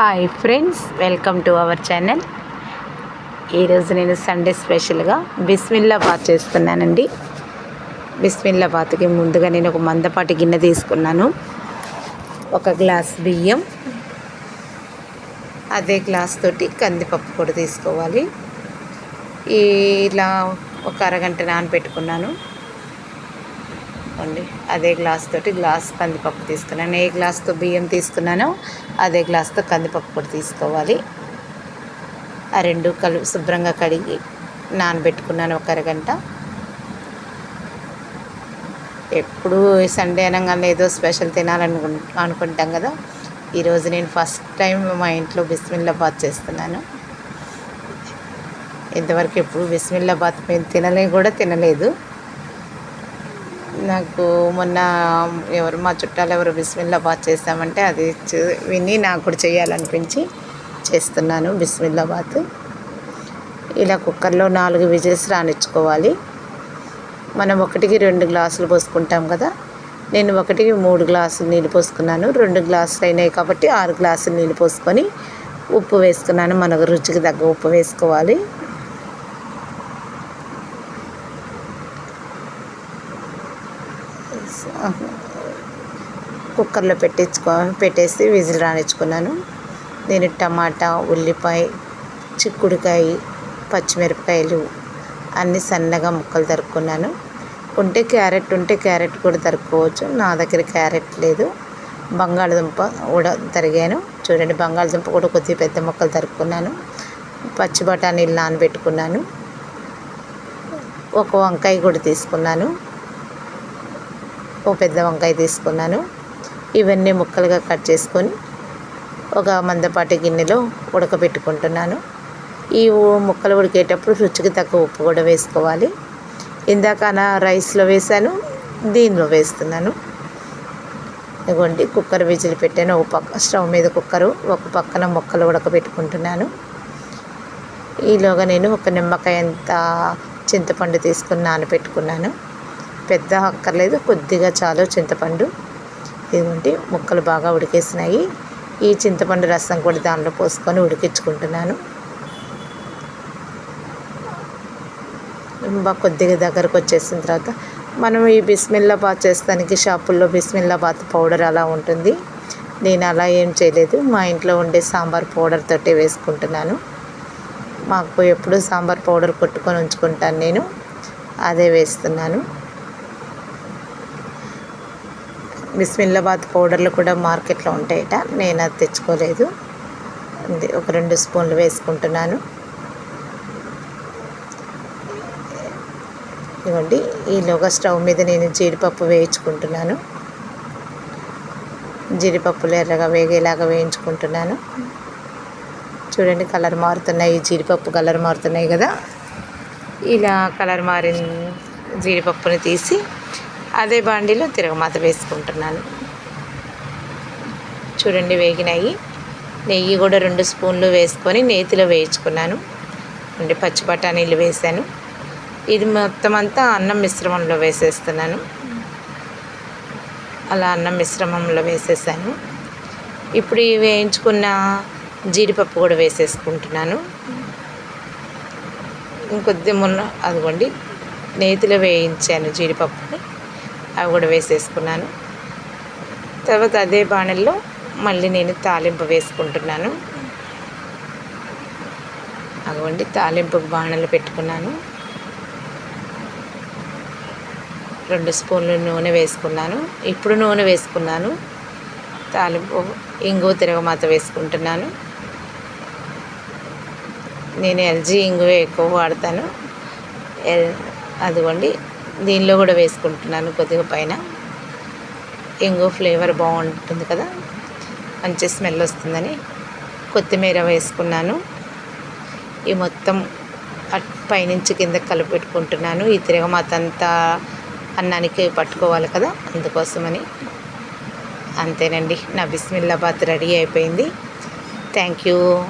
Hi friends welcome to our channel ఈరోజు నేను Sunday స్పెషల్గా బిస్మిల్లా బాత్ చేస్తున్నానండి. బిస్మిల్లా బాత్కి ముందుగా నేను ఒక మందపాటి గిన్నె తీసుకున్నాను. ఒక గ్లాస్ బియ్యం అదే గ్లాస్ తోటి కందిపప్పు కూడా తీసుకోవాలి. ఇలా ఒక అరగంట నానబెట్టుకున్నాను. అండి అదే గ్లాస్ తోటి గ్లాస్ కందిపప్పు తీసుకున్నాను. ఏ గ్లాస్తో బియ్యం తీసుకున్నానో అదే గ్లాస్తో కందిపప్పు కూడా తీసుకోవాలి. ఆ రెండు కలు శుభ్రంగా కడిగి నానబెట్టుకున్నాను ఒక అరగంట. ఎప్పుడు సండే అనగానే ఏదో స్పెషల్ తినాలను అనుకుంటాం కదా. ఈరోజు నేను ఫస్ట్ టైం మా ఇంట్లో బిస్మిల్లాబాద్ చేస్తున్నాను. ఇంతవరకు ఎప్పుడు బిస్మిల్లాబాద్ మేము తినలే కూడా తినలేదు. నాకు మొన్న ఎవరు మా చుట్టాలు ఎవరు బిస్మిల్లా బాత్ చేస్తామంటే అది విని నాకు కూడా చేయాలనిపించి చేస్తున్నాను బిస్మిల్లా బాత్. ఇలా కుక్కర్లో నాలుగు విజిల్స్ రానిచ్చుకోవాలి. మనం ఒకటికి రెండు గ్లాసులు పోసుకుంటాం కదా నేను ఒకటికి మూడు గ్లాసులు నీళ్ళు పోసుకున్నాను. రెండు గ్లాసులు అయినాయి కాబట్టి ఆరు గ్లాసులు నీళ్ళు పోసుకొని ఉప్పు వేసుకున్నాను. మనకు రుచికి తగ్గ ఉప్పు వేసుకోవాలి. కుక్కర్లో పెట్టించుకో పెట్టేసి విజిల్ రానిచ్చుకున్నాను. నేను టమాటా ఉల్లిపాయ చిక్కుడుకాయ పచ్చిమిరపకాయలు అన్నీ సన్నగా ముక్కలు తరుక్కున్నాను. ఉంటే క్యారెట్ ఉంటే క్యారెట్ కూడా తరుక్కోవచ్చు. నా దగ్గర క్యారెట్ లేదు. బంగాళదుంప కూడా తరిగాను. చూడండి బంగాళదుంప కూడా కొద్దిగా పెద్ద ముక్కలు తరుక్కున్నాను. పచ్చి బఠానీలు నానబెట్టుకున్నాను. ఒక వంకాయ కూడా తీసుకున్నాను. ఓ పెద్ద వంకాయ తీసుకున్నాను. ఇవన్నీ ముక్కలుగా కట్ చేసుకొని ఒక మందపాటి గిన్నెలో ఉడకబెట్టుకుంటున్నాను. ఈ ముక్కలు ఉడికేటప్పుడు రుచికి తక్కువ ఉప్పు కూడా వేసుకోవాలి. ఇందాక నా రైస్లో వేసాను దీనిలో వేస్తున్నాను. ఇదిగోండి కుక్కర్ విజిల్ పెట్టాను. ఒక పక్క స్టవ్ మీద కుక్కరు ఒక పక్కన ముక్కలు ఉడకబెట్టుకుంటున్నాను. ఈలోగా నేను ఒక నిమ్మకాయ అంత చింతపండు తీసుకుని నానబెట్టుకున్నాను. పెద్ద అక్కర్లేదు కొద్దిగా చాలు చింతపండు. ఇదిగోండి ముక్కలు బాగా ఉడికేసినాయి. ఈ చింతపండు రసం కూడా దానిలో పోసుకొని ఉడికించుకుంటున్నాను. బాగా కొద్దిగా దగ్గరకు వచ్చేసిన తర్వాత మనం ఈ బిస్మిల్లా బాత్ చేస్తానికి షాపుల్లో బిస్మిల్లా బాత్ పౌడర్ అలా ఉంటుంది. నేను అలా ఏం చేయలేదు. మా ఇంట్లో ఉండే సాంబార్ పౌడర్ తోటే వేసుకుంటున్నాను. మాకు ఎప్పుడు సాంబార్ పౌడర్ కొట్టుకొని ఉంచుకుంటాను నేను. అదే వేస్తున్నాను. బిస్మిల్లాబాద్ పౌడర్లు కూడా మార్కెట్లో ఉంటాయట. నేను అది తెచ్చుకోలేదు. ఒక రెండు స్పూన్లు వేసుకుంటున్నాను. ఇవ్వండి ఈలోగా స్టవ్ మీద నేను జీడిపప్పు వేయించుకుంటున్నాను. జీడిపప్పులు ఎర్రగా వేగేలాగా వేయించుకుంటున్నాను. చూడండి కలర్ మారుతున్నాయి. జీడిపప్పు కలర్ మారుతున్నాయి కదా. ఇలా కలర్ మారిన జీడిపప్పుని తీసి అదే బాండీలో తిరగమాత వేసుకుంటున్నాను. చూడండి వేగినాయి. నెయ్యి కూడా రెండు స్పూన్లు వేసుకొని నేతిలో వేయించుకున్నాను. అంటే పచ్చి బఠానీలు వేసాను ఇది మొత్తం అంతా అన్నం మిశ్రమంలో వేసేస్తున్నాను. అలా అన్నం మిశ్రమంలో వేసేసాను. ఇప్పుడు ఈ వేయించుకున్న జీడిపప్పు కూడా వేసేసుకుంటున్నాను. ఇంకొద్ది మొన్న అదిగోండి. నేతిలో వేయించాను జీడిపప్పుని. అవి కూడా వేసేసుకున్నాను. తర్వాత అదే బాణల్లో మళ్ళీ నేను తాలింపు వేసుకుంటున్నాను. అదిగోండి తాలింపు బాణలు పెట్టుకున్నాను. రెండు స్పూన్లు నూనె వేసుకున్నాను. ఇప్పుడు నూనె వేసుకున్నాను. తాలింపు ఇంగువ తిరగమాత వేసుకుంటున్నాను. నేను ఎల్జీ ఇంగువే ఎక్కువ వాడతాను. అదిగోండి దీనిలో కూడా వేసుకుంటున్నాను కొద్దిగా పైన. ఎంగో ఫ్లేవర్ బాగుంటుంది కదా? మంచి స్మెల్ వస్తుందని కొత్తిమీర వేసుకున్నాను. ఈ మొత్తం పైనుంచి కింద కలిపెట్టుకుంటున్నాను. ఈ తిరగమాత అంతా అన్నానికి పట్టుకోవాలి కదా? అందుకోసమని. అంతేనండి. నా బిస్మిల్లాబాద్ రెడీ అయిపోయింది. Thank you.